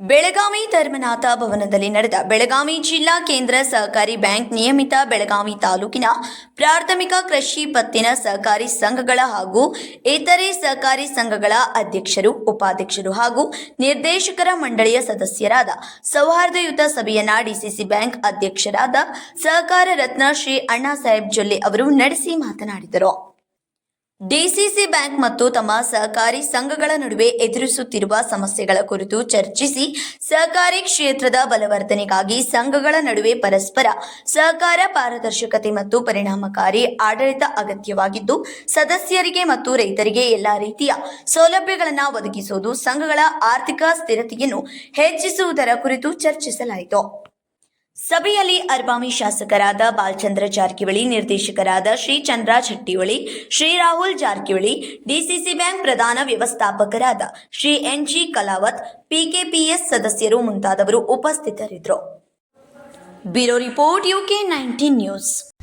ಬೆಳಗಾವಿ ಧರ್ಮನಾಥ ಭವನದಲ್ಲಿ ನಡೆದ ಬೆಳಗಾವಿ ಜಿಲ್ಲಾ ಕೇಂದ್ರ ಸಹಕಾರಿ ಬ್ಯಾಂಕ್ ನಿಯಮಿತ ಬೆಳಗಾವಿ ತಾಲೂಕಿನ ಪ್ರಾಥಮಿಕ ಕೃಷಿ ಪತ್ತಿನ ಸಹಕಾರಿ ಸಂಘಗಳ ಹಾಗೂ ಇತರೆ ಸಹಕಾರಿ ಸಂಘಗಳ ಅಧ್ಯಕ್ಷರು, ಉಪಾಧ್ಯಕ್ಷರು ಹಾಗೂ ನಿರ್ದೇಶಕರ ಮಂಡಳಿಯ ಸದಸ್ಯರಾದ ಸೌಹಾರ್ದಯುತ ಸಭೆಯನ್ನ ಡಿಸಿಸಿ ಬ್ಯಾಂಕ್ ಅಧ್ಯಕ್ಷರಾದ ಸಹಕಾರ ರತ್ನ ಶ್ರೀ ಅಣ್ಣಾ ಸಾಹೇಬ್ ಜೊಲ್ಲೆ ಅವರು ನಡೆಸಿ ಮಾತನಾಡಿದರು. ಡಿಸಿಸಿ ಬ್ಯಾಂಕ್ ಮತ್ತು ತಮ್ಮ ಸಹಕಾರಿ ಸಂಘಗಳ ನಡುವೆ ಎದುರಿಸುತ್ತಿರುವ ಸಮಸ್ಯೆಗಳ ಕುರಿತು ಚರ್ಚಿಸಿ ಸಹಕಾರಿ ಕ್ಷೇತ್ರದ ಬಲವರ್ಧನೆಗಾಗಿ ಸಂಘಗಳ ನಡುವೆ ಪರಸ್ಪರ ಸಹಕಾರ, ಪಾರದರ್ಶಕತೆ ಮತ್ತು ಪರಿಣಾಮಕಾರಿ ಆಡಳಿತ ಅಗತ್ಯವಾಗಿದ್ದು, ಸದಸ್ಯರಿಗೆ ಮತ್ತು ರೈತರಿಗೆ ಎಲ್ಲಾ ರೀತಿಯ ಸೌಲಭ್ಯಗಳನ್ನು ಒದಗಿಸುವುದು ಸಂಘಗಳ ಆರ್ಥಿಕ ಸ್ಥಿರತೆಯನ್ನು ಹೆಚ್ಚಿಸುವುದರ ಕುರಿತು ಚರ್ಚಿಸಲಾಯಿತು. ಸಭೆಯಲ್ಲಿ ಅರ್ಬಾಮಿ ಶಾಸಕರಾದ ಬಾಲಚಂದ್ರ ಜಾರಕಿಹೊಳಿ, ನಿರ್ದೇಶಕರಾದ ಶ್ರೀ ಚಂದ್ರ ಚಟ್ಟಿಹೊಳಿ ಶ್ರೀ ರಾಹುಲ್ ಜಾರಕಿಹೊಳಿ, ಡಿಸಿಸಿ ಬ್ಯಾಂಕ್ ಪ್ರಧಾನ ವ್ಯವಸ್ಥಾಪಕರಾದ ಶ್ರೀ ಎನ್ಜಿ ಕಲಾವತ್, ಪಿಕೆಪಿಎಸ್ ಸದಸ್ಯರು ಮುಂತಾದವರು ಉಪಸ್ಥಿತರಿದ್ದರು. Bureau report UK nineteen news.